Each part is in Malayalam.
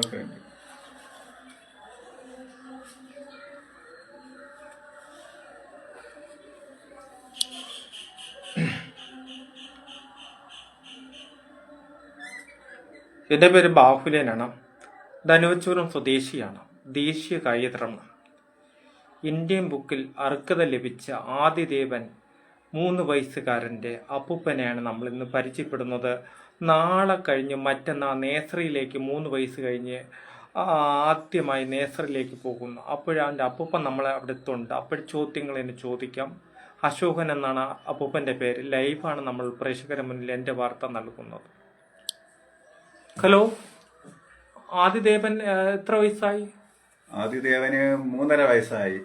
ഓക്കെ എന്റെ പേര് ബാഹുലേനാണ്. ധനുവച്ചൂരം സ്വദേശിയാണ്. ദേശീയ കായികത്രമാണ് ഇന്ത്യൻ ബുക്കിൽ അർഹത ലഭിച്ച ആദിദേവൻ മൂന്ന് വയസ്സുകാരന്റെ അപ്പൂപ്പനെയാണ് നമ്മൾ ഇന്ന് പരിചയപ്പെടുന്നത്. നാളെ കഴിഞ്ഞ് മറ്റന്നാൾ നേസറിയിലേക്ക് മൂന്ന് വയസ്സ് കഴിഞ്ഞ് ആദ്യമായി നേസറിലേക്ക് പോകുന്നു. അപ്പോഴവന്റെ അപ്പൂപ്പൻ നമ്മളെ അവിടെ എത്തുന്നുണ്ട് അപ്പോൾ ചോദ്യങ്ങൾ എന്നെ ചോദിക്കാം. അശോകൻ എന്നാണ് അപ്പൂപ്പന്റെ പേര്. ലൈവാണ് നമ്മൾ പ്രേക്ഷകരെ മുന്നിൽ എന്റെ വാർത്ത നൽകുന്നത്. ഹലോ ആദിദേവൻ എത്ര വയസ്സായി? ആദിദേവന് മൂന്നര വയസ്സായി.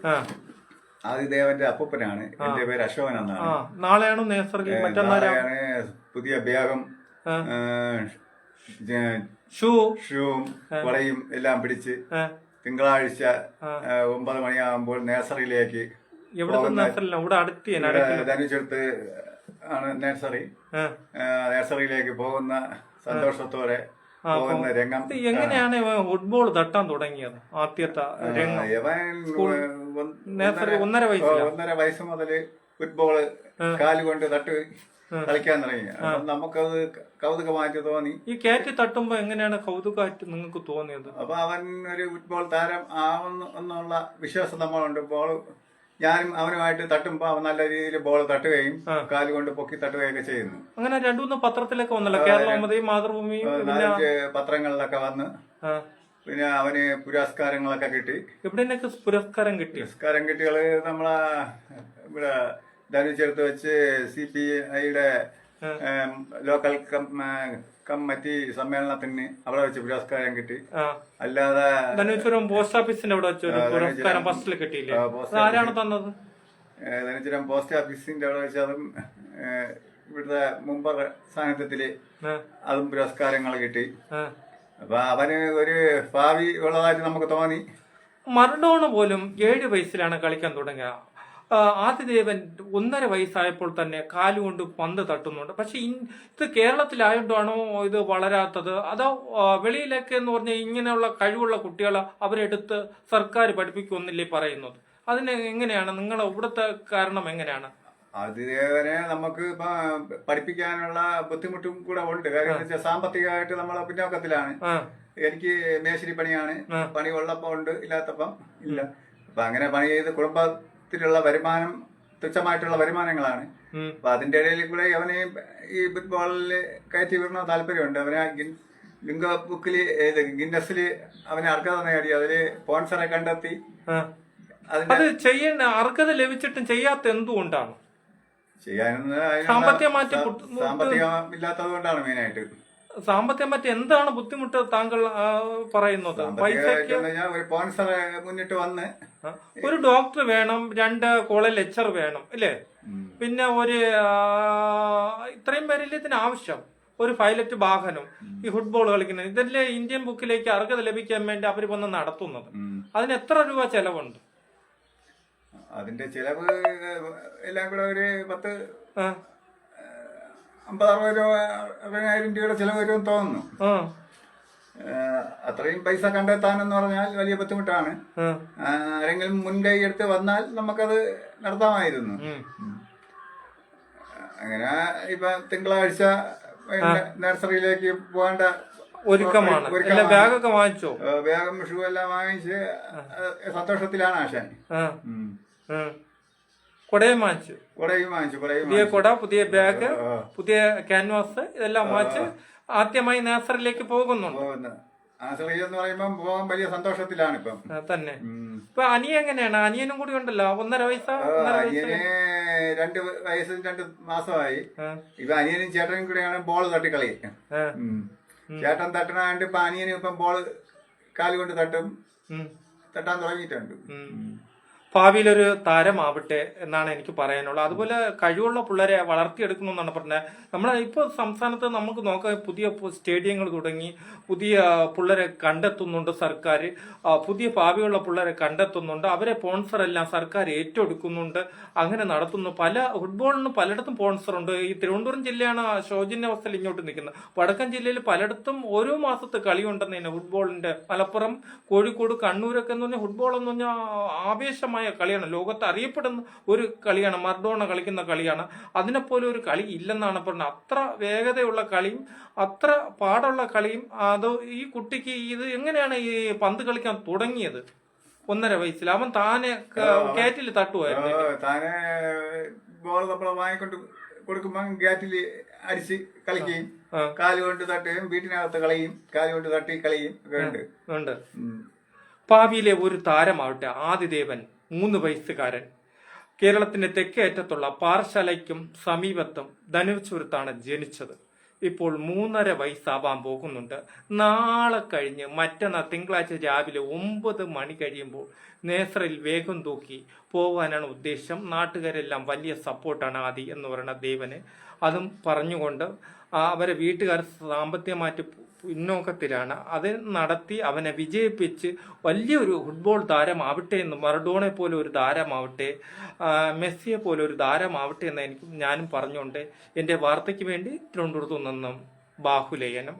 ആദിദേവന്റെ അപ്പൂപ്പനാണ്. എന്റെ പേര് അശോകൻ എന്നാണ്. നാളെയാണോ നേസറിൽ മറ്റന്നാൾ നാളെയാണ് പുതിയ ബാഗും. ജ- ഷൂ. ഷൂവും വളയും എല്ലാം പിടിച്ച് തിങ്കളാഴ്ച ഒമ്പത് മണിയാകുമ്പോൾ നേഴ്സറിയിലേക്ക് ധനുച്ചെടുത്ത് ആണ് നേഴ്സറി. ആ, പോകുന്ന സന്തോഷത്തോടെ പോകുന്ന രംഗം. എങ്ങനെയാണ് ഫുട്ബോൾ തട്ടാൻ തുടങ്ങിയത്? ആദ്യത്തെ രംഗം. ഒന്നര ഓ, ഒന്നര വയസ്സ് മുതൽ ഫുട്ബോൾ കാലുകൊണ്ട് തട്ട് കളിക്കാൻ തുടങ്ങി നമുക്കത് കൗതുകമായിട്ട് തോന്നി. ഈ കാറ്റ് തട്ടുമ്പോ എങ്ങനെയാണ് കൗതുകമായിട്ട് നിങ്ങൾക്ക് തോന്നിയത്? അപ്പൊ അവൻ ഒരു ഫുട്ബോൾ താരം ആവുന്നു എന്നുള്ള വിശ്വാസം നമ്മളുണ്ട്. ബോൾ ഞാനും അവനുമായിട്ട് തട്ടുമ്പോ അവൻ നല്ല രീതിയിൽ ബോൾ തട്ടുകയും കാലുകൊണ്ട് പൊക്കി തട്ടുകയൊക്കെ ചെയ്യുന്നു. അങ്ങനെ രണ്ടുമൂന്ന് പത്രത്തിലൊക്കെ വന്നല്ലോ. കേരളമതി മാതൃഭൂമി പത്രങ്ങളിലൊക്കെ വന്ന് പിന്നെ അവന് പുരസ്കാരങ്ങളൊക്കെ കിട്ടി. എവിടെ പുരസ്കാരം കിട്ടി? പുരസ്കാരം കിട്ടികൾ നമ്മളെ ഇവിടെ ധനുചേർത്ത് വെച്ച് സി പി ഐയുടെ ലോക്കൽ കമ്മിറ്റി സമ്മേളനത്തിന് അവിടെ വെച്ച് പുരസ്കാരം കിട്ടി. അല്ലാതെ ധനുചുരം പോസ്റ്റ് ഓഫീസിന്റെ അവിടെ വെച്ച് പുരസ്കാരം ഫസ്റ്റിൽ കിട്ടിയില്ലേ? ആരാണ് തന്നത്? ധനുചുരം പോസ്റ്റ് ഓഫീസിന്റെ അവിടെ വെച്ച് അതും ഇവിടുത്തെ മുമ്പർ സാന്നിധ്യത്തിൽ അതും പുരസ്കാരങ്ങൾ കിട്ടി. അപ്പൊ അവന് ഒരു ഭാവി ഉള്ളതായിട്ട് നമുക്ക് തോന്നി. മറഡോണ പോലും ഏഴ് വയസ്സിലാണ് കളിക്കാൻ തുടങ്ങിയത് ആ, ആദിദേവൻ ഒന്നര വയസ്സായപ്പോൾ തന്നെ കാലുകൊണ്ട് പന്ത് തട്ടുന്നുണ്ട്. പക്ഷെ ഇത് കേരളത്തിലായതുകൊണ്ടാണോ ഇത് വളരാത്തത്? അതോ വെളിയിലൊക്കെ എന്ന് പറഞ്ഞാൽ ഇങ്ങനെയുള്ള കഴിവുള്ള കുട്ടികളെ അവരെടുത്ത് സർക്കാർ പഠിപ്പിക്കുമെന്നില്ലേ പറയുന്നത്? അതിന് എങ്ങനെയാണ്? നിങ്ങൾ ഇവിടുത്തെ കാരണം എങ്ങനെയാണ്? അതിദേവനെ നമുക്ക് പഠിപ്പിക്കാനുള്ള ബുദ്ധിമുട്ടും കൂടെ ഉണ്ട്. കാര്യം വെച്ചാൽ സാമ്പത്തികമായിട്ട് നമ്മൾ പിന്നോക്കത്തിലാണ്. എനിക്ക് മേശരി പണിയാണ്. പണി ഉള്ളപ്പോ ഉണ്ട്. ഇല്ലാത്തപ്പം ഇല്ല. അപ്പൊ അങ്ങനെ പണി ചെയ്ത് കുടുംബത്തിലുള്ള വരുമാനം തുച്ഛമായിട്ടുള്ള വരുമാനങ്ങളാണ്. അപ്പൊ അതിന്റെ ഇടയിൽ കൂടെ അവന് ഈ ഫുട്ബോളിൽ കയറ്റി വിടണ താല്പര്യമുണ്ട്. അവനെ ലിംഗ ബുക്കിൽ ഏത് ഗിന്നസിൽ അവന് അർഹത നേടി അതിൽ സ്പോൺസറെ കണ്ടെത്തി. അത് ചെയ്യേണ്ട അർഹത ലഭിച്ചിട്ടും ചെയ്യാത്ത എന്തുകൊണ്ടാണ്? ചെയ്യാനൊന്നും സാമ്പത്തിക സാമ്പത്തികമായിട്ട് സാമ്പത്തികമില്ലാത്തത് ബുദ്ധി- സാമ്പത്തികം ഇല്ലാത്തത് കൊണ്ടാണ് മെയിനായിട്ട്. സാമ്പത്തികം മറ്റ് എന്താണ് ബുദ്ധിമുട്ട് താങ്കൾ പറയുന്നത്? പൈസക്ക് ഞാൻ മുന്നിട്ട് വന്ന് ഒരു ഡോക്ടർ വേണം രണ്ട് കോളേജ് ലെക്ചർ വേണം അല്ലേ പിന്നെ ഒരു ഇത്രയും പേരിൽ ഇതിന് ആവശ്യം ഒരു പൈലറ്റ് വാഹനം ഈ ഫുട്ബോൾ കളിക്കുന്നത്. ഇതല്ലേ ഇന്ത്യൻ ബുക്കിലേക്ക് അർഹത ലഭിക്കാൻ വേണ്ടി അവർ വന്ന് നടത്തുന്നത്. അതിന് എത്ര രൂപ ചെലവുണ്ട്? അതിന്റെ ചെലവ് എല്ലാം കൂടെ ഒരു പത്ത് അമ്പത് അറുപത് രൂപ അറുപതിനായിരം രൂപയുടെ ചിലവ് വരുമെന്ന് തോന്നുന്നു. അത്രയും പൈസ കണ്ടെത്താനെന്ന് പറഞ്ഞാൽ വലിയ ബുദ്ധിമുട്ടാണ്. ആരെങ്കിലും മുൻകൈ എടുത്ത് വന്നാൽ നമുക്കത് നടത്താമായിരുന്നു. അങ്ങനെ ഇപ്പൊ തിങ്കളാഴ്ച നഴ്സറിയിലേക്ക് പോകേണ്ട ഒരുക്കമാണ്. ബാഗൊക്കെ വാങ്ങിച്ചോ? ബാഗും ഷൂ എല്ലാം വാങ്ങിച്ച് സന്തോഷത്തിലാണ് ആശാൻ. കുടയും വാങ്ങിച്ചു. കുടയും വാങ്ങിച്ചു കുടയും പുതിയ. കുട പുതിയ ബാഗ്. പുതിയ ക്യാൻവാസ് ഇതെല്ലാം വാങ്ങിച്ച് ആദ്യമായി നാസറിലേക്ക് പോകുന്നുണ്ട്. പോകുന്നു. ആശ്രയി എന്ന് പറയുമ്പോൾ പോകാൻ വലിയ സന്തോഷത്തിലാണ് ഇപ്പം. തന്നെ. ഇപ്പൊ അനിയ എങ്ങനെയാണ്? അനിയനും കൂടി ഉണ്ടല്ലോ? ഒന്നര വയസ്സാ? അനിയന് രണ്ട് വയസ്സും രണ്ട് മാസമായി. ഇപ്പൊ അനിയനും ചേട്ടനും കൂടെയാണ് ബോൾ തട്ടിക്കളി. ചേട്ടൻ തട്ടണാണ്ട് ഇപ്പൊ അനിയനും ഇപ്പം ബോൾ കാലുകൊണ്ട് തട്ടും. തട്ടാൻ തുടങ്ങിയിട്ടുണ്ട്. ഭാവിയിലൊരു താരമാവട്ടെ എന്നാണ് എനിക്ക് പറയാനുള്ളത്. അതുപോലെ കഴിവുള്ള പിള്ളേരെ വളർത്തിയെടുക്കണം എന്നാണ് പറഞ്ഞത്. നമ്മളെ ഇപ്പോൾ സംസ്ഥാനത്ത് നമുക്ക് നോക്കാം പുതിയ സ്റ്റേഡിയങ്ങൾ തുടങ്ങി പുതിയ പിള്ളേരെ കണ്ടെത്തുന്നുണ്ട് സർക്കാർ പുതിയ ഭാവിയുള്ള പിള്ളേരെ കണ്ടെത്തുന്നുണ്ട്. അവരെ സ്പോൺസർ എല്ലാം സർക്കാർ ഏറ്റെടുക്കുന്നുണ്ട്. അങ്ങനെ നടത്തുന്നു. പല ഫുട്ബോളിന് പലയിടത്തും സ്പോൺസർ ഉണ്ട്. ഈ തിരുവനന്തപുരം ജില്ലയാണ് ആ ശോചന്യ അവസ്ഥയിൽ ഇങ്ങോട്ട് നിൽക്കുന്നത്. വടക്കൻ ജില്ലയിൽ പലയിടത്തും ഓരോ മാസത്തെ കളിയുണ്ടെന്ന് തന്നെ ഫുട്ബോളിന്റെ മലപ്പുറം കോഴിക്കോട് കണ്ണൂരൊക്കെ എന്ന് പറഞ്ഞാൽ ഫുട്ബോൾ എന്ന് പറഞ്ഞാൽ ആവേശമായ കളിയാണ്. ലോകത്ത് അറിയപ്പെടുന്ന ഒരു കളിയാണ്. മർഡോണ കളിക്കുന്ന കളിയാണ്. അതിനെപ്പോലെ ഒരു കളി ഇല്ലെന്നാണ് പറഞ്ഞത്. അത്ര വേഗതയുള്ള കളിയും അത്ര പാടുള്ള കളിയും അത് ഈ കുട്ടിക്ക് ഇത് എങ്ങനെയാണ് ഈ പന്ത് കളിക്കാൻ തുടങ്ങിയത്? ഒന്നര വയസ്സിൽ. അവൻ താനെ കാറ്റിൽ തട്ടുമായിരുന്നു താനെ ബോൾ നമ്മൾ വാങ്ങിക്കൊണ്ട് കൊടുക്കുമ്പോൾ ഗാറ്റിൽ അടിച്ച് കളിക്കുകയും കാലുകൊണ്ട് കാൽ കൊണ്ട് തട്ടുകയും വീട്ടിനകത്ത് കളയും കാൽ കൊണ്ട് തട്ടി കളിയും ഒക്കെ ഉണ്ട്. ഭാവിയിലെ ഒരു താരമാവട്ടെ ആദിദേവൻ. മൂന്ന് വയസ്സുകാരൻ. കേരളത്തിന്റെ തെക്കേ അറ്റത്തുള്ള പാറശാലയ്ക്കും സമീപത്തും ധനുർച്ചുരത്താണ് ജനിച്ചത്. ഇപ്പോൾ മൂന്നര വയസ്സാവാൻ പോകുന്നുണ്ട്. നാളെ കഴിഞ്ഞ് മറ്റന്നാൾ തിങ്കളാഴ്ച രാവിലെ ഒമ്പത് മണി കഴിയുമ്പോൾ നേസറിൽ വേഗം തൂക്കി പോകാനാണ് ഉദ്ദേശം. നാട്ടുകാരെല്ലാം വലിയ സപ്പോർട്ടാണ് ആദി എന്ന് പറയുന്ന ദേവന്. അതും പറഞ്ഞുകൊണ്ട് അവരെ വീട്ടുകാർ സാമ്പത്തികമായിട്ട് പിന്നോക്കത്തിലാണ്. അത് നടത്തി അവനെ വിജയിപ്പിച്ച് വലിയൊരു ഫുട്ബോൾ താരമാവട്ടെ എന്ന് മറഡോണെ പോലെ ഒരു താരമാവട്ടെ മെസ്സിയെ പോലെ ഒരു താരമാവട്ടെ എന്ന് എനിക്ക് ഞാനും പറഞ്ഞുകൊണ്ട് എന്റെ വാർത്തയ്ക്ക് വേണ്ടി തിരുവനന്തപുരത്തു നിന്നും ബാഹുലേയനം